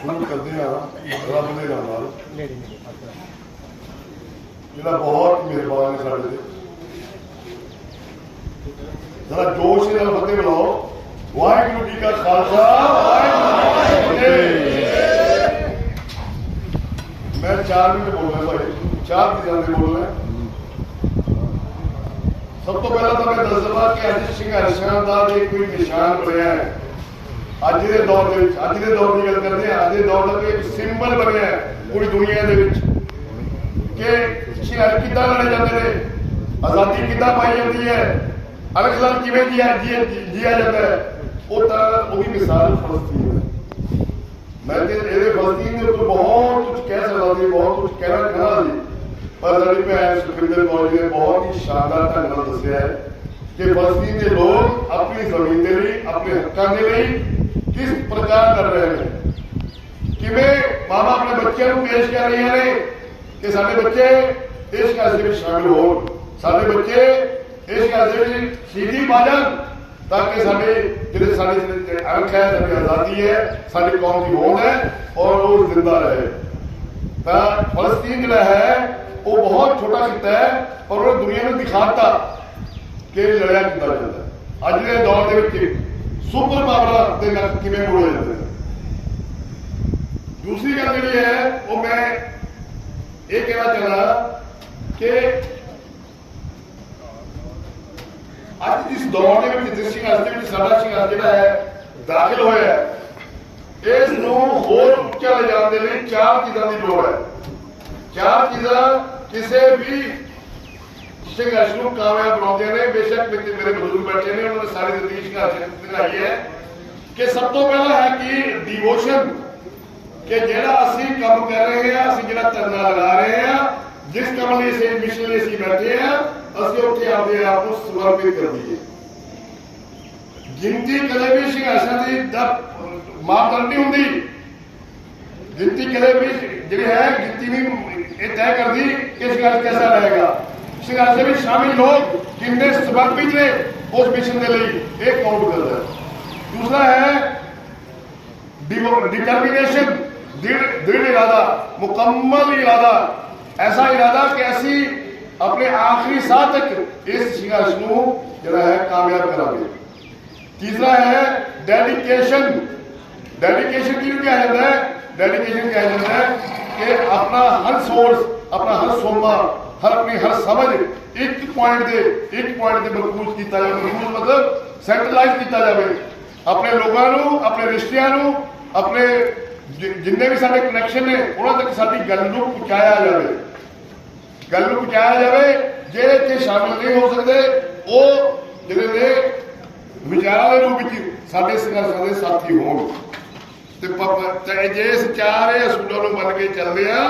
ਸ਼ੁਰੂ ਕਰਦੇ ਆ ਰੱਬ ਦੇ ਨਾਮ ਨਾਲ ਜਿਹੜਾ ਬਹੁਤ ਮਿਹਰਬਾਨ ਹੈ ਸਾਡੇ ਤੇ। ਜਰਾ ਜੋਸ਼ ਨਾਲ ਫਤਿਹ ਬੁਲਾਓ ਵਾਹਿਗੁਰੂ ਜੀ ਕਾ ਖਾਲਸਾ ਵਾਹਿਗੁਰੂ ਜੀ ਕੀ ਫਤਿਹ। ਮੈਂ 4 ਮਿੰਟ ਬੋਲਣਾ ਭਾਈ ਚਾਰ ਦਿਨਾਂ ਦੇ ਬੋਲਣਾ ਸਭ ਤੋਂ ਪਹਿਲਾਂ ਤਾਂ ਮੈਂ ਦੱਸ ਦਵਾਂ ਕਿ ਅੱਜ ਸੰਘਰਸ਼ਾਂ ਦਾ ਕੋਈ ਨਿਸ਼ਾਨ ਬਣਿਆ ਹੈ। ਅੱਜ ਦੇ ਦੌਰ ਦੇ ਵਿੱਚ, ਅੱਜ ਦੇ ਦੌਰ ਦੀ ਗੱਲ ਕਰਦੇ ਆ ਅੱਜ ਦੇ ਦੌਰ ਦਾ ਇੱਕ ਸਿੰਬਲ ਬਣਿਆ ਪੂਰੀ ਦੁਨੀਆ ਦੇ ਵਿੱਚ। ਕਿ ਸ਼ਹਿਰ ਕਿੱਦਾਂ ਲੜੇ ਜਾਂਦੇ ਨੇ? ਆਜ਼ਾਦੀ ਕਿੱਦਾਂ ਪਾਈ ਜਾਂਦੀ ਹੈ? ਅਲਖਲਾਨ ਕਿਵੇਂ ਜੀਆ ਜੀਆ ਜੀਆ ਜਾਂਦਾ ਹੈ? ਉਹ ਤਾਂ ਉਹਦੀ ਮਿਸਾਲ ਫਲਸਤੀਨ ਹੈ। ਮੈਂ ਤੇ ਇਹਦੇ ਫਲਸਤੀਨ ਦੇ ਉੱਪਰ ਬਹੁਤ ਕੁਝ ਕਹਿ ਸਕਦਾ ਸੀ, ਬਹੁਤ ਕੁਝ ਕਹਿਣਾ ਚਾਹਦਾ ਸੀ। ਪਰ ਸਾਡੀ ਭੈਣ ਸੁਖਿੰਦਰ ਕੌਰ ਜੀ ਨੇ ਬਹੁਤ ਹੀ ਸ਼ਾਨਦਾਰ ਢੰਗ ਨਾਲ ਦੱਸਿਆ ਹੈ ਕਿ ਫਲਸਤੀਨ ਦੇ ਲੋਕ ਆਪਣੀ ਜ਼ਮੀਨ ਦੇ ਲਈ, ਆਪਣੇ ਹੱਕਾਂ ਦੇ ਲਈ ਕਿਸ ਪ੍ਰਕਾਰ ਕਰ ਰਹੇ ਨੇ। ਕਿਵੇਂ ਮਾਵਾ ਆਪਣੇ ਬੱਚਿਆਂ ਨੂੰ ਪੇਸ਼ ਕਰ ਰਹੀਆਂ ਨੇ ਕਿ ਸਾਡੇ ਬੱਚੇ ਇਸ ਕਾਸੇ ਵਿੱਚ ਸ਼ਾਮਿਲ ਹੋਣ? ਸਾਡੇ ਬੱਚੇ ਇਸ ਕਾਸੇ ਵਿੱਚ ਸ਼ਹੀਦੀ ਪਾਜਨ ਤਾਂ ਕਿ ਸਾਡੇ ਜਿਹੜੇ ਸਾਡੇ ਜਿਹੜੇ ਹੈ, ਸਾਡੀ ਆਜ਼ਾਦੀ ਹੈ, ਸਾਡੀ ਕੌਮ ਦੀ ਹੋਂਦ ਹੈ ਔਰ ਉਹ ਜ਼ਿੰਦਾ ਰਹੇ। ਤਾਂ ਫਲਸਤੀਨ ਜਿਹੜਾ ਹੈ, ਉਹ ਬਹੁਤ ਛੋਟਾ ਖਿੱਤਾ ਹੈ ਔਰ ਉਹ ਦੁਨੀਆ ਨੂੰ ਦਿਖਾਤਾ ਕਿ ਲੜਿਆ ਕਿੱਦਾਂ ਜਾਂਦਾ। ਅੱਜ ਦੇ ਦੌਰ ਦੇ ਵਿੱਚ ਸੁਪਰ ਪਾਵਰ ਦੇ ਨਾਲ ਕਿਵੇਂ ਬੋਲਿਆ ਜਾਂਦਾ ਹੈ ਦੂਸਰੀ ਗੱਲ ਜਿਹੜੀ ਹੈ, ਉਹ ਮੈਂ ਇਹ ਕਹਿਣਾ ਚਾਹਦਾ ਕਿ ਅੱਜ ਜਿਸ ਦੌਰ ਦੇ ਵਿੱਚ ਜਿਸ ਸੰਘਰਸ਼ ਦੇ ਵਿੱਚ ਸਾਡਾ ਸੰਘਰਸ਼ ਜਿਹੜਾ ਹੈ, ਦਾਖਲ ਹੋਇਆ ਹੈ, ਇਸ ਨੂੰ ਹੋਰ ਉੱਚਾ ਲਿਜਾਣ ਦੇ ਲਈ ਚਾਰ ਚੀਜ਼ਾਂ ਦੀ ਲੋੜ ਹੈ। ਚਾਰ ਚੀਜ਼ਾਂ ਕਿਸੇ ਵੀ ਸੰਘਰਸ਼ ਨੂੰ ਕਾਮਯਾਬ ਬਣਾਉਂਦੇ ਨੇ, ਬੇਸ਼ੱਕ ਵਿੱਚ ਮੇਰੇ ਬਜ਼ੁਰਗ ਬੈਠੇ ਨੇ, ਉਹਨਾਂ ਨੇ ਸਾਰੀ ਜ਼ਿੰਦਗੀ ਸੰਘਰਸ਼ ਦਿਖਾਈ ਹੈ ਕਿ ਸਭ ਤੋਂ ਪਹਿਲਾਂ ਹੈ ਕਿ ਡਿਵੋਸ਼ਨ ਕਿ ਜਿਹੜਾ ਅਸੀਂ ਕੰਮ ਕਰ ਰਹੇ ਹਾਂ, ਅਸੀਂ ਜਿਹੜਾ ਧਰਨਾ ਲਗਾ ਰਹੇ ਹਾਂ, ਜਿਸ ਕੰਮ ਲਈ ਅਸੀਂ ਮਿਸ਼ਨ ਲਈ ਅਸੀਂ ਬੈਠੇ ਹਾਂ, ਅਸੀਂ ਉੱਥੇ ਆਪਦੇ ਆਪ ਨੂੰ ਸਮਰਪਿਤ ਕਰ ਦਈਏ ਗਿਣਤੀ ਕਦੇ ਵੀ ਸੰਘਰਸ਼ਾਂ ਦੀ ਮਾਪਦੰਡ ਨਹੀਂ ਹੁੰਦੀ। ਗਿਣਤੀ ਕਦੇ ਵੀ ਜਿਹੜੀ ਹੈ, ਗਿਣਤੀ ਨਹੀਂ ਇਹ ਤੈਅ ਕਰਦੀ ਕਿ ਸੰਘਰਸ਼ ਕਿਹਦਾ ਰਹੇਗਾ ਸੰਘਰਸ਼ ਦੇ ਵਿੱਚ ਸ਼ਾਮਿਲ ਲੋਕ ਕਿੰਨੇ ਸਮਰਪਿਤ ਨੇ ਉਸ ਮਿਸ਼ਨ ਦੇ ਲਈ ਇਹ ਕਾਊਂਟ ਕਰਦਾ ਹੈ ਦੂਸਰਾ ਹੈ डिटर्मिनेशन दृढ़ दृढ़ इरादा मुकम्मल इरादा ऐसा इरादा कि ਅਸੀਂ ਆਪਣੇ ਆਖਰੀ ਸਾਹ ਤੱਕ ਇਸ ਸੰਘਰਸ਼ ਨੂੰ ਜਿਹੜਾ ਹੈ ਕਾਮਯਾਬ ਕਰਾਂਗੇ ਤੀਸਰਾ ਹੈ ਡੈਡੀਕੇਸ਼ਨ ਡੈਡੀਕੇਸ਼ਨ ਕੀ ਕਿਹਾ ਜਾਂਦਾ ਹੈ ਡੈਡੀਕੇਸ਼ਨ ਕਿਹਾ ਜਾਂਦਾ ਹੈ ਕਿ ਆਪਣਾ ਹਰ ਸੋਰਸ ਆਪਣਾ ਹਰ ਸੋਮਾ ਹਰ ਆਪਣੀ ਹਰ ਸਮਝ ਇੱਕ ਪੁਆਇੰਟ ਦੇ, ਇੱਕ ਪੁਆਇੰਟ ਤੇ ਮਰਕੂਜ਼ ਕੀਤਾ ਜਾਵੇ ਮਰਕੂਜ਼ ਮਤਲਬ ਸੈਂਟਰਲਾਈਜ਼ ਕੀਤਾ ਜਾਵੇ। ਆਪਣੇ ਲੋਕਾਂ ਨੂੰ, ਆਪਣੇ ਰਿਸ਼ਤਿਆਂ ਨੂੰ, ਆਪਣੇ ਜਿੰਨੇ ਵੀ ਸਾਡੇ ਕਨੈਕਸ਼ਨ ਨੇ, ਉਹਨਾਂ ਤੱਕ ਸਾਡੀ ਗੱਲ ਨੂੰ ਪਹੁੰਚਾਇਆ ਜਾਵੇ। ਗੱਲ ਨੂੰ ਪਹੁੰਚਾਇਆ ਜਾਵੇ, ਜਿਹੜੇ ਇੱਥੇ ਸ਼ਾਮਿਲ ਨਹੀਂ ਹੋ ਸਕਦੇ, ਉਹ ਜਿਹੜੇ ਨੇ ਵਿਚਾਰਾਂ ਦੇ ਰੂਪ ਵਿੱਚ ਸਾਡੇ ਸੰਘਰਸ਼ਾਂ ਦੇ ਸਾਥੀ ਹੋਣ। ਤੇ ਤੇ ਜੇ ਇਸ ਚਾਰੇ ਅਸੂਲਾਂ ਨੂੰ ਮੰਨ ਕੇ ਚੱਲਦੇ ਆ,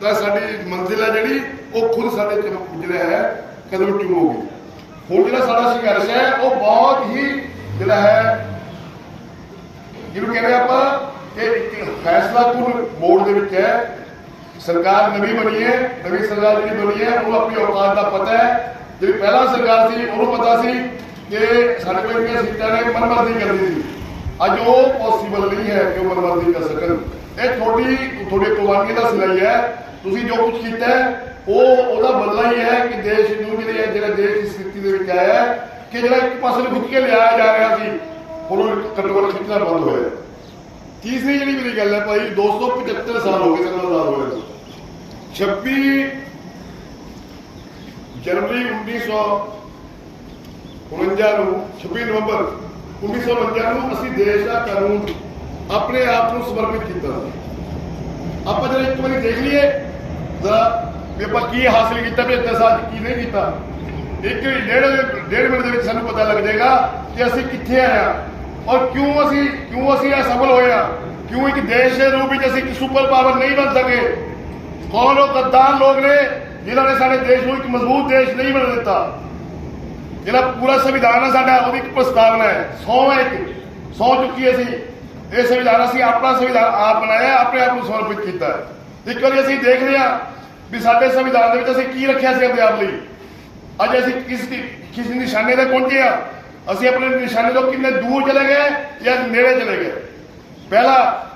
ਤਾਂ ਸਾਡੀ ਮੰਜ਼ਿਲ ਹੈ ਜਿਹੜੀ ਉਹ ਖੁਦ ਸਾਡੇ ਚ ਜਿਹੜਾ ਹੈ ਕਦਮ ਚੁਮੋਗੀ ਹੁਣ ਜਿਹੜਾ ਸਾਡਾ ਸੰਘਰਸ਼ ਹੈ, ਉਹ ਬਹੁਤ ਹੀ ਜਿਹੜਾ ਹੈ, ਜਿਹਨੂੰ ਕਹਿੰਦੇ ਆਪਾਂ ਕਿ ਇੱਕ ਫੈਸਲਾਕੁਨ ਮੋੜ ਦੇ ਵਿੱਚ ਹੈ। ਸਰਕਾਰ ਨਵੀਂ ਬਣੀ ਹੈ, ਨਵੀਂ ਸਰਕਾਰ ਜਿਹੜੀ ਬਣੀ ਹੈ, ਉਹਨੂੰ ਆਪਣੀ ਔਕਾਤ ਦਾ ਪਤਾ ਹੈ। ਜਿਹੜੀ ਪਹਿਲਾਂ ਸਰਕਾਰ ਸੀ, ਉਹਨੂੰ ਪਤਾ ਸੀ ਕਿ ਸਾਡੇ ਕੋਲ ਇੰਨੀਆਂ ਸੀਟਾਂ ਨੇ, ਮਨਮਰਜ਼ੀ ਕਰਦੀ ਸੀ ਅੱਜ ਉਹ ਪੋਸੀਬਲ ਨਹੀਂ ਹੈ ਕਿ ਉਹ ਮਨਮਰਜ਼ੀ ਕਰ ਸਕਣ। ਇਹ ਤੁਹਾਡੀ, ਤੁਹਾਡੇ ਕੁਰਬਾਨੀ ਦਾ ਸਿਲਾਈ ਹੈ। ਤੁਸੀਂ ਜੋ ਕੁਝ ਕੀਤਾ ਹੈ ਉਹ, ਉਹਦਾ ਬਦਲਾ ਹੀ ਹੈ ਕਿ ਦੇਸ਼ ਨੂੰ ਜਿਹੜੇ ਜਿਹੜਾ ਦੇਸ਼ ਇਸ ਸਥਿਤੀ ਦੇ ਵਿੱਚ ਆਇਆ ਕਿ ਜਿਹੜਾ ਇੱਕ ਪਾਸੇ ਨੂੰ ਖਿੱਚ ਕੇ ਲਿਆਇਆ ਜਾ ਰਿਹਾ ਸੀ, ਹੁਣ ਉਹ ਘੱਟੋ ਖਿੱਚਣਾ ਬੰਦ ਹੋਇਆ ਤੀਸਰੀ ਜਿਹੜੀ ਮੇਰੀ ਗੱਲ ਹੈ ਭਾਈ 275 ਸਾਲ ਹੋ ਗਏ ਸਾਨੂੰ ਆਜ਼ਾਦ ਹੋਏ ਨੂੰ। 26 ਜਨਵਰੀ 1949 ਨੂੰ 26 ਨਵੰਬਰ 1949 ਨੂੰ ਅਸੀਂ ਦੇਸ਼ ਦਾ ਕਾਨੂੰਨ ਆਪਣੇ ਆਪ ਨੂੰ ਸਮਰਪਿਤ ਕੀਤਾ ਸੀ। ਆਪਾਂ ਜਦੋਂ ਇੱਕ ਵਾਰੀ ਦੇਖ ਲਈਏ ਤਾਂ ਵੀ ਆਪਾਂ ਕੀ ਹਾਸਲ ਕੀਤਾ ਵੀ ਇੱਥੇ ਕੀ ਨਹੀਂ ਕੀਤਾ? ਇੱਕ ਡੇਢ ਡੇਢ ਮਿੰਟ ਦੇ ਵਿੱਚ ਸਾਨੂੰ ਪਤਾ ਲੱਗ ਜਾਏਗਾ ਕਿ ਅਸੀਂ ਕਿੱਥੇ ਆਏ ਔਰ ਕਿਉਂ ਅਸੀਂ ਕਿਉਂ ਅਸੀਂ ਇਹ ਸਫਲ ਕਿਉਂ ਇੱਕ ਦੇਸ਼ ਦੇ ਰੂਪ ਵਿੱਚ ਅਸੀਂ ਇੱਕ ਸੁਪਰ ਪਾਵਰ ਨਹੀਂ ਬਣ ਸਕੇ? ਕੌਣ ਉਹ ਗੱਦਾਰ ਲੋਕ ਨੇ ਜਿਨ੍ਹਾਂ ਨੇ ਸਾਡੇ ਦੇਸ਼ ਨੂੰ ਇੱਕ ਮਜ਼ਬੂਤ ਦੇਸ਼ ਨਹੀਂ ਬਣ ਦਿੱਤਾ? ਜਿਹੜਾ ਪੂਰਾ ਸੰਵਿਧਾਨ ਹੈ ਸਾਡਾ, ਉਹਦੀ ਇੱਕ ਪ੍ਰਸਤਾਵਨਾ ਹੈ। ਸੌ ਹੈ ਇੱਕ। ਸੌ ਚੁੱਕੀ ਅਸੀਂ। ਇਹ ਸੰਵਿਧਾਨ ਅਸੀਂ ਆਪਣਾ ਸੰਵਿਧਾਨ ਆਪ ਬਣਾਇਆ, ਆਪਣੇ ਆਪ ਨੂੰ ਸਮਰਪਿਤ ਕੀਤਾ ਇੱਕ ਵਾਰੀ ਅਸੀਂ ਦੇਖ ਲਿਆ ਵੀ ਸਾਡੇ ਸੰਵਿਧਾਨ ਦੇ ਵਿੱਚ ਅਸੀਂ ਕੀ ਰੱਖਿਆ ਸੀ ਆਪਣੇ ਆਪ ਲਈ? ਅੱਜ ਅਸੀਂ ਕਿਸ ਦੀ- ਕਿਸ ਨਿਸ਼ਾਨੇ ਤੇ ਪਹੁੰਚੇ ਆ ਅਸੀਂ ਆਪਣੇ ਨਿਸ਼ਾਨੇ ਤੋਂ ਕਿੰਨੇ ਦੂਰ ਚਲੇ ਗਏ ਜਾਂ ਨੇੜੇ ਚਲੇ ਗਏ? ਪਹਿਲਾ,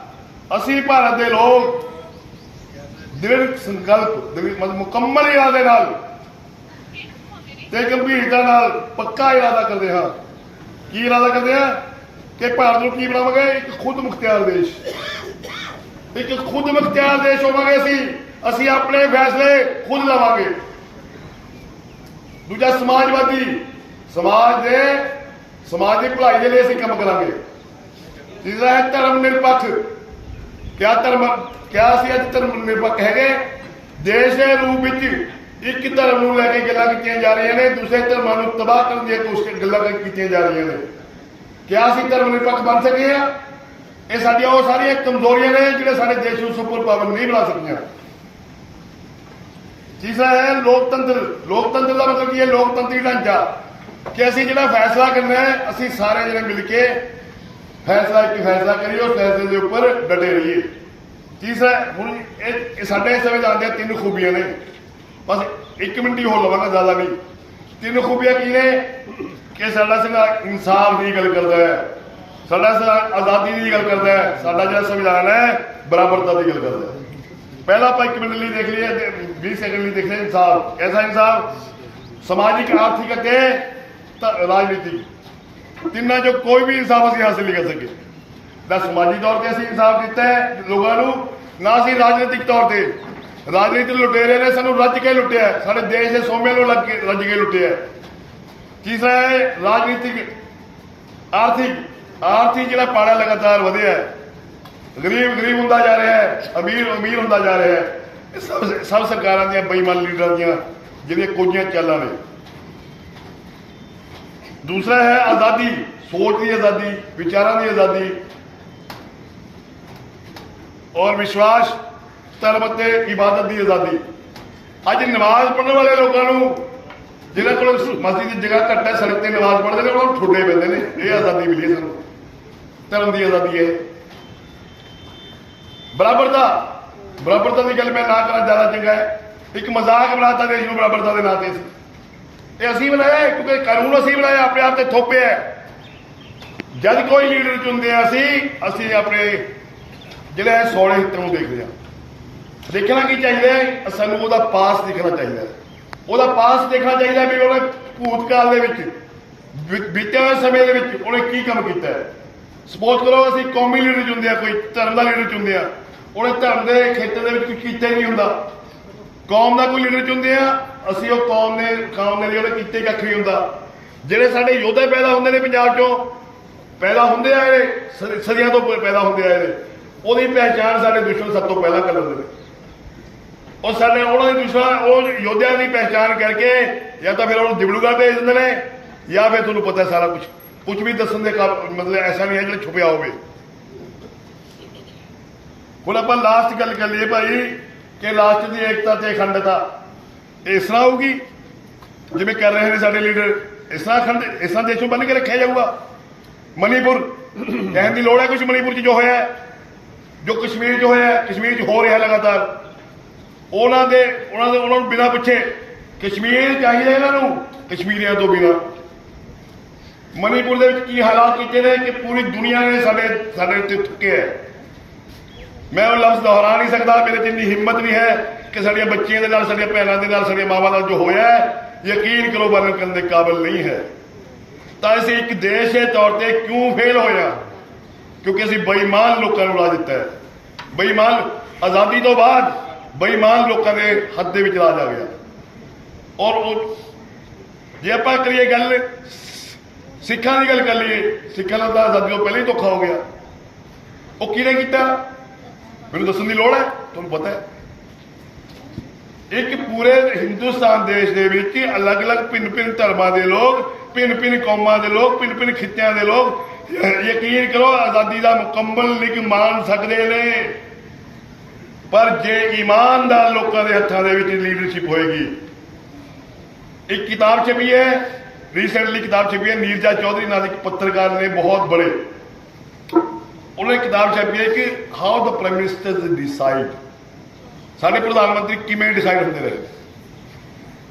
ਅਸੀਂ ਭਾਰਤ ਦੇ ਲੋਕ ਦ੍ਰਿੜ ਸੰਕਲਪ ਮਤਲਬ ਮੁਕੰਮਲ ਇਰਾਦੇ ਨਾਲ ਤੇ ਗੰਭੀਰਤਾ ਨਾਲ ਪੱਕਾ ਇਰਾਦਾ ਕਰਦੇ ਹਾਂ। ਕੀ ਇਰਾਦਾ ਕਰਦੇ ਹਾਂ? ਕਿ ਭਾਰਤ ਨੂੰ ਕੀ ਬਣਾਵਾਂਗੇ? ਇੱਕ ਖੁਦ ਮੁਖਤਿਆਰ ਦੇਸ਼। ਇੱਕ ਖੁਦ ਮੁਖਤਿਆਰ ਦੇਸ਼ ਹੋਵਾਂਗੇ ਅਸੀਂ। ਅਸੀਂ ਆਪਣੇ ਫੈਸਲੇ ਖੁਦ ਲਵਾਂਗੇ। ਦੂਜਾ, ਸਮਾਜਵਾਦੀ। ਸਮਾਜ ਦੇ ਸਮਾਜ ਦੀ ਭਲਾਈ ਦੇ ਲਈ ਅਸੀਂ ਕੰਮ ਕਰਾਂਗੇ। ਤੀਸਰਾ ਹੈ ਧਰਮ ਨਿਰਪੱਖ। ਕਿਆ ਧਰਮ, ਕਿਆ ਅਸੀਂ ਅੱਜ ਧਰਮ ਨਿਰਪੱਖ ਹੈਗੇ? ਦੇਸ਼ ਦੇ ਰੂਪ ਵਿੱਚ ਇੱਕ ਧਰਮ ਨੂੰ ਲੈ ਕੇ ਗੱਲਾਂ ਕੀਤੀਆਂ ਜਾ ਰਹੀਆਂ ਨੇ, ਦੂਸਰੇ ਧਰਮਾਂ ਨੂੰ ਤਬਾਹ ਕਰਨ ਦੀਆਂ ਕੋਸ਼ਿਸ਼ਾਂ ਗੱਲਾਂ ਕੀਤੀਆਂ ਜਾ ਰਹੀਆਂ ਨੇ। ਕਿਆ ਅਸੀਂ ਧਰਮ ਨਿਰਪੱਖ ਬਣ ਸਕੇ ਆ? ਇਹ ਸਾਡੀਆਂ ਉਹ ਸਾਰੀਆਂ ਕਮਜ਼ੋਰੀਆਂ ਨੇ, ਜਿਹੜੇ ਸਾਡੇ ਦੇਸ਼ ਨੂੰ ਸੁਪਰ ਪਾਵਰ ਨਹੀਂ ਬਣਾ ਸਕੀਆਂ ਤੀਸਰਾ ਹੈ ਲੋਕਤੰਤਰ ਲੋਕਤੰਤਰ ਦਾ ਮਤਲਬ ਕੀ ਹੈ ਲੋਕਤੰਤਰੀ ਢਾਂਚਾ। ਕਿ ਅਸੀਂ ਜਿਹੜਾ ਫੈਸਲਾ ਕਰਨਾ ਹੈ, ਅਸੀਂ ਸਾਰੇ ਜਿਹੜੇ ਮਿਲ ਕੇ ਫੈਸਲਾ, ਇੱਕ ਫੈਸਲਾ ਕਰੀਏ, ਉਸ ਫੈਸਲੇ ਦੇ ਉੱਪਰ ਡਟੇ ਰਹੀਏ। ਤੀਸਰਾ, ਹੁਣ ਇਹ ਸਾਡੇ ਸੰਵਿਧਾਨ ਦੀਆਂ ਤਿੰਨ ਖੂਬੀਆਂ ਨੇ। ਬਸ ਇੱਕ ਮਿੰਟ ਹੀ ਹੋ ਲਵਾਂਗਾ, ਜ਼ਿਆਦਾ ਨਹੀਂ। ਤਿੰਨ ਖੂਬੀਆਂ ਕੀ ਨੇ? ਕਿ ਸਾਡਾ ਸੰਵਿਧਾਨ ਇਨਸਾਫ ਦੀ ਗੱਲ ਕਰਦਾ ਹੈ, ਸਾਡਾ ਆਜ਼ਾਦੀ ਦੀ ਗੱਲ ਕਰਦਾ ਹੈ, ਸਾਡਾ ਜਿਹੜਾ ਸੰਵਿਧਾਨ ਹੈ, ਬਰਾਬਰਤਾ ਦੀ ਗੱਲ ਕਰਦਾ ਹੈ। ਪਹਿਲਾ ਆਪਾਂ ਇੱਕ ਮਿੰਟ ਲਈ ਦੇਖ ਲਈਏ, ਤੇ 20 ਸੈਕਿੰਡ ਲਈ ਦੇਖ ਲਈਏ ਇਨਸਾਫ। ਐਸਾ ਇਨਸਾਫ? ਸਮਾਜਿਕ, ਆਰਥਿਕ ਅਤੇ ਰਾਜਨੀਤਿਕ। ਤਿੰਨਾਂ ਚੋਂ ਕੋਈ ਵੀ ਇਨਸਾਫ ਅਸੀਂ ਹਾਸਿਲ ਨਹੀਂ ਕਰ ਸਕੇ। ਨਾ ਸਮਾਜੀ ਤੌਰ ਤੇ ਅਸੀਂ ਇਨਸਾਫ ਦਿੱਤਾ ਹੈ ਲੋਕਾਂ ਨੂੰ, ਨਾ ਅਸੀਂ ਰਾਜਨੀਤਿਕ ਤੌਰ ਤੇ। ਰਾਜਨੀਤਿਕ ਲੁਟੇਰੇ ਨੇ ਸਾਨੂੰ ਰੱਜ ਕੇ ਲੁੱਟਿਆ ਸਾਡੇ ਦੇਸ਼ ਦੇ ਸੋਮਿਆਂ ਨੂੰ ਲੱਗ ਕੇ, ਰੱਜ ਕੇ ਲੁੱਟਿਆ ਹੈ। ਤੀਸਰਾ ਹੈ ਰਾਜਨੀਤਿਕ, ਆਰਥਿਕ। ਆਰਥਿਕ ਜਿਹੜਾ ਪਾੜਾ ਲਗਾਤਾਰ ਵਧਿਆ ਹੈ। ਗਰੀਬ ਗਰੀਬ ਹੁੰਦਾ ਜਾ ਰਿਹਾ ਹੈ, ਅਮੀਰ ਅਮੀਰ ਹੁੰਦਾ ਜਾ ਰਿਹਾ ਹੈ। ਇਹ ਸਭ ਸਭ ਸਰਕਾਰਾਂ ਦੀਆਂ ਬੇਈਮਾਨ ਲੀਡਰਾਂ ਦੀਆਂ, ਜਿਹੜੀਆਂ ਕੋਝੀਆਂ ਚਾਲਾਂ ਨੇ। ਦੂਸਰਾ ਹੈ ਆਜ਼ਾਦੀ, ਸੋਚ ਦੀ ਆਜ਼ਾਦੀ, ਵਿਚਾਰਾਂ ਦੀ ਆਜ਼ਾਦੀ ਔਰ ਵਿਸ਼ਵਾਸ, ਧਰਮ ਅਤੇ ਇਬਾਦਤ ਦੀ ਆਜ਼ਾਦੀ। ਅੱਜ ਨਮਾਜ਼ ਪੜਨ ਵਾਲੇ ਲੋਕਾਂ ਨੂੰ ਜਿਹਨਾਂ ਕੋਲ ਮਸਜਿਦ ਦੀ ਜਗ੍ਹਾ ਘੱਟ ਹੈ, ਸੜਕ ਤੇ ਨਮਾਜ਼ ਪੜ੍ਹਦੇ ਨੇ, ਉਹਨਾਂ ਨੂੰ ਠੁੱਡੇ ਪੈਂਦੇ ਨੇ। ਇਹ ਆਜ਼ਾਦੀ ਮਿਲੀ ਸਾਨੂੰ। ਧਰਮ ਦੀ ਆਜ਼ਾਦੀ ਹੈ। ਬਰਾਬਰਤਾ ਬਰਾਬਰਤਾ ਦੀ ਗੱਲ ਮੈਂ ਨਾ ਕਰਾਂ, ਜ਼ਿਆਦਾ ਚੰਗਾ ਹੈ। ਇੱਕ ਮਜ਼ਾਕ ਬਣਾਤਾ ਦੇਸ਼ ਨੂੰ ਬਰਾਬਰਤਾ ਦੇ ਨਾਂ ਤੇ ਇਹ ਅਸੀਂ ਬਣਾਇਆ ਕਿਉਂਕਿ ਕਾਨੂੰਨ ਅਸੀਂ ਬਣਾਇਆ, ਆਪਣੇ ਆਪ ਤੇ ਥੋਪਿਆ ਜਦ ਕੋਈ ਲੀਡਰ ਚੁਣਦੇ ਆ ਅਸੀਂ ਅਸੀਂ ਆਪਣੇ ਜਿਹੜੇ ਹੈ ਸੋਲੇ ਹਿੱਤਾਂ ਨੂੰ ਦੇਖਦੇ ਆ ਦੇਖਣਾ ਕੀ ਚਾਹੀਦਾ ਹੈ? ਸਾਨੂੰ ਉਹਦਾ ਪਾਸ ਦੇਖਣਾ ਚਾਹੀਦਾ ਉਹਦਾ ਪਾਸ ਦੇਖਣਾ ਚਾਹੀਦਾ ਵੀ ਉਹਨੇ ਭੂਤਕਾਲ ਦੇ ਵਿੱਚ ਬੀ- ਬੀਤੇ ਹੋਏ ਸਮੇਂ ਦੇ ਵਿੱਚ ਉਹਨੇ ਕੀ ਕੰਮ ਕੀਤਾ ਹੈ। ਸਪੋਜ਼ ਕਰੋ ਅਸੀਂ ਕੌਮੀ ਲੀਡਰ ਚੁਣਦੇ ਆ ਕੋਈ ਧਰਮ ਦਾ ਲੀਡਰ ਚੁਣਦੇ ਆ ਉਹਨੇ ਧਰਮ ਦੇ ਖੇਤਰ ਦੇ ਵਿੱਚ ਕੁਝ ਕੀਤਾ ਹੀ ਨਹੀਂ ਹੁੰਦਾ। ਕੌਮ ਦਾ ਕੋਈ ਲੀਡਰ ਚੁਣਦੇ ਆ, ਅਸੀਂ ਉਹ ਕੌਮ ਨੇ ਕੌਮ ਦੇ ਲਈ ਉਹਨੇ ਕੀਤੇ ਕੱਖ ਨਹੀਂ ਹੁੰਦਾ। ਜਿਹੜੇ ਸਾਡੇ ਯੋਧੇ ਪੈਦਾ ਹੁੰਦੇ ਨੇ ਪੰਜਾਬ ਚੋਂ, ਪੈਦਾ ਹੁੰਦੇ ਆਏ ਨੇ ਸਦੀਆਂ ਤੋਂ ਪੈਦਾ ਹੁੰਦੇ ਆਏ ਨੇ ਉਹਦੀ ਪਹਿਚਾਣ ਸਾਡੇ ਦੁਸ਼ਮਣ ਸਭ ਤੋਂ ਪਹਿਲਾਂ ਕਰ ਲੈਂਦੇ ਨੇ। ਉਹ ਸਾਡੇ, ਉਹਨਾਂ ਦੇ ਦੁਸ਼ਮਣ, ਉਹ ਯੋਧਿਆਂ ਦੀ ਪਹਿਚਾਣ ਕਰਕੇ ਜਾਂ ਤਾਂ ਫਿਰ ਉਹਨੂੰ ਦਿਬੜੂਗੜ੍ਹ ਭੇਜ ਦਿੰਦੇ ਨੇ, ਜਾਂ ਫਿਰ ਤੁਹਾਨੂੰ ਪਤਾ ਸਾਰਾ ਕੁਝ ਕੁਝ ਵੀ ਦੱਸਣ ਦੇ ਮਤਲਬ ਐਸਾ ਨਹੀਂ ਹੈ ਜਿਹੜਾ ਛੁਪਿਆ ਹੋਵੇ। ਹੁਣ ਆਪਾਂ ਲਾਸਟ ਗੱਲ ਕਰ ਲਈਏ ਭਾਈ ਕਿ ਲਾਸਟ ਦੀ ਏਕਤਾ ਤੇ ਅਖੰਡਤਾ ਇਸ ਤਰ੍ਹਾਂ ਹੋਊਗੀ? ਜਿਵੇਂ ਕਰ ਰਹੇ ਨੇ ਸਾਡੇ ਲੀਡਰ ਇਸ ਤਰ੍ਹਾਂ ਅਖੰਡ, ਇਸ ਤਰ੍ਹਾਂ ਦੇਸ਼ ਨੂੰ ਬੰਨ ਕੇ ਰੱਖਿਆ ਜਾਊਗਾ। ਮਨੀਪੁਰ, ਕਹਿਣ ਦੀ ਲੋੜ ਹੈ ਕੁਝ ਮਨੀਪੁਰ 'ਚ ਜੋ ਹੋਇਆ ਜੋ ਕਸ਼ਮੀਰ 'ਚ ਹੋਇਆ ਕਸ਼ਮੀਰ 'ਚ ਹੋ ਰਿਹਾ ਲਗਾਤਾਰ। ਉਹਨਾਂ ਦੇ ਉਹਨਾਂ ਦੇ, ਉਹਨਾਂ ਨੂੰ ਬਿਨਾਂ ਪੁੱਛੇ, ਕਸ਼ਮੀਰ ਚਾਹੀਦਾ ਇਹਨਾਂ ਨੂੰ, ਕਸ਼ਮੀਰੀਆਂ ਤੋਂ ਬਿਨਾਂ। ਮਨੀਪੁਰ ਦੇ ਵਿੱਚ ਕੀ ਹਾਲਾਤ ਕੀਤੇ ਨੇ ਕਿ ਪੂਰੀ ਦੁਨੀਆ ਨੇ ਸਾਡੇ ਸਾਡੇ ਉੱਤੇ ਥੁੱਕਿਆ ਹੈ। ਮੈਂ ਉਹ ਲਫ਼ਜ਼ ਦੁਹਰਾ ਨਹੀਂ ਸਕਦਾ, ਮੇਰੇ 'ਚ ਇੰਨੀ ਹਿੰਮਤ ਵੀ ਹੈ ਕਿ ਸਾਡੀਆਂ ਬੱਚੀਆਂ ਦੇ ਨਾਲ, ਸਾਡੀਆਂ ਭੈਣਾਂ ਦੇ ਨਾਲ, ਸਾਡੀਆਂ ਮਾਵਾਂ ਨਾਲ ਜੋ ਹੋਇਆ ਯਕੀਨ ਕਰੋ ਵਰਣਨ ਕਰਨ ਦੇ ਕਾਬਿਲ ਨਹੀਂ ਹੈ। ਤਾਂ ਅਸੀਂ ਇੱਕ ਦੇਸ਼ ਦੇ ਤੌਰ ਤੇ ਕਿਉਂ ਫੇਲ ਹੋਇਆ ਕਿਉਂਕਿ ਅਸੀਂ ਬੇਈਮਾਨ ਲੋਕਾਂ ਨੂੰ ਲਾ ਦਿੱਤਾ ਹੈ। ਬੇਈਮਾਨ ਆਜ਼ਾਦੀ ਤੋਂ ਬਾਅਦ ਬੇਈਮਾਨ ਲੋਕਾਂ ਦੇ ਹੱਥ ਦੇ ਵਿੱਚ ਰਾਜ ਆ ਗਿਆ। ਔਰ ਉਹ ਜੇ ਆਪਾਂ ਕਰੀਏ ਗੱਲ, ਸਿੱਖਾਂ ਦੀ ਗੱਲ ਕਰ ਲਈਏ, ਸਿੱਖਾਂ ਦਾ ਤਾਂ ਆਜ਼ਾਦੀ ਤੋਂ ਪਹਿਲਾਂ ਹੀ ਧੋਖਾ ਹੋ ਗਿਆ। ਉਹ ਕਿਹਨੇ ਕੀਤਾ? ਮੈਨੂੰ ਦੱਸਣ ਦੀ ਲੋੜ ਹੈ? ਤੁਹਾਨੂੰ ਪਤਾ ਹੈ। ਇੱਕ ਪੂਰੇ ਹਿੰਦੁਸਤਾਨ ਦੇਸ਼ ਦੇ ਵਿੱਚ ਅਲੱਗ-ਅਲੱਗ ਭਿੰਨ-ਭਿੰਨ ਧਰਮਾਂ ਦੇ ਲੋਕ, ਭਿੰਨ-ਭਿੰਨ ਕੌਮਾਂ ਦੇ ਲੋਕ, ਭਿੰਨ-ਭਿੰਨ ਖਿੱਤਿਆਂ ਦੇ ਲੋਕ ਯਕੀਨ ਕਰੋ, ਆਜ਼ਾਦੀ ਦਾ ਮੁਕੰਮਲ ਲਿਖ ਮਾਣ ਸਕਦੇ ਨੇ। ਪਰ ਜੇ ਇਮਾਨਦਾਰ ਲੋਕਾਂ ਦੇ ਹੱਥਾਂ ਦੇ ਵਿੱਚ ਲੀਡਰਸ਼ਿਪ ਹੋਏਗੀ, ਇੱਕ ਕਿਤਾਬ ਛਪੀ ਹੈ ਰੀਸੈਂਟਲੀ ਕਿਤਾਬ ਛਪੀ ਹੈ, ਨੀਰਜਾ ਚੌਧਰੀ ਨਾਲ ਇੱਕ ਪੱਤਰਕਾਰ ਨੇ, ਬਹੁਤ ਬੜੇ। ਉਹਨੇ ਕਿਤਾਬ ਛਾਪੀ ਹੈ ਕਿ how the prime minister decided ਸਾਡੇ ਪ੍ਰਧਾਨ ਮੰਤਰੀ ਕਿਵੇਂ ਡਿਸਾਈਡ ਹੁੰਦੇ ਰਹੇ।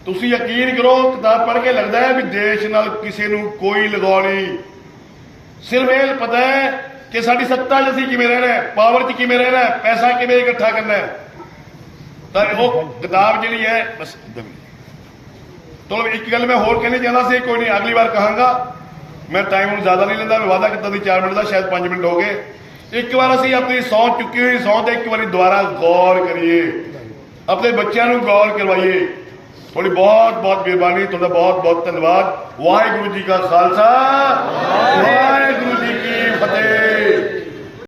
ਤੁਸੀਂ ਯਕੀਨ ਕਰੋ, ਕਿਤਾਬ ਪੜ੍ਹ ਕੇ ਲੱਗਦਾ ਹੈ ਵੀ ਦੇਸ਼ ਨਾਲ ਕਿਸੇ ਨੂੰ ਕੋਈ ਲਗਾਉ ਨਹੀਂ। ਸਿਰਫ ਇਹ ਪਤਾ ਹੈ ਕਿ ਸਾਡੀ ਸੱਤਾ 'ਚ ਅਸੀਂ ਕਿਵੇਂ ਰਹਿਣਾ ਹੈ ਪਾਵਰ 'ਚ ਕਿਵੇਂ ਰਹਿਣਾ ਹੈ, ਪੈਸਾ ਕਿਵੇਂ ਇਕੱਠਾ ਕਰਨਾ ਹੈ। ਤਾਂ ਉਹ ਕਿਤਾਬ ਜਿਹੜੀ ਹੈ, ਬਸ ਇੱਦਾਂ ਵੀ। ਚਲੋ, ਇੱਕ ਗੱਲ ਮੈਂ ਹੋਰ ਕਹਿਣੀ ਚਾਹੁੰਦਾ ਸੀ, ਕੋਈ ਨਹੀਂ, ਅਗਲੀ ਵਾਰ ਕਹਾਂਗਾ। ਮੈਂ ਟਾਈਮ ਹੁਣ ਜ਼ਿਆਦਾ ਨਹੀਂ ਲੈਂਦਾ, ਮੈਂ ਵਾਅਦਾ ਕੀਤਾ ਸੀ 4 ਮਿੰਟ ਦਾ, ਸ਼ਾਇਦ 5 ਮਿੰਟ ਹੋ ਗਏ। ਇੱਕ ਵਾਰ ਅਸੀਂ ਆਪਣੀ ਸੌ ਚੁੱਕੀ ਹੋਈ ਸੌ ਤੇ ਇੱਕ ਵਾਰੀ ਦੁਬਾਰਾ ਗੌਰ ਕਰੀਏ। ਆਪਣੇ ਬੱਚਿਆਂ ਨੂੰ ਗੌਰ ਕਰਵਾਈਏ। ਤੁਹਾਡੀ ਬਹੁਤ ਬਹੁਤ ਮਿਹਰਬਾਨੀ, ਤੁਹਾਡਾ ਬਹੁਤ ਬਹੁਤ ਧੰਨਵਾਦ। ਵਾਹਿਗੁਰੂ ਜੀ ਕਾ ਖਾਲਸਾ, ਵਾਹਿਗੁਰੂ ਜੀ ਕੀ ਫਤਿਹ।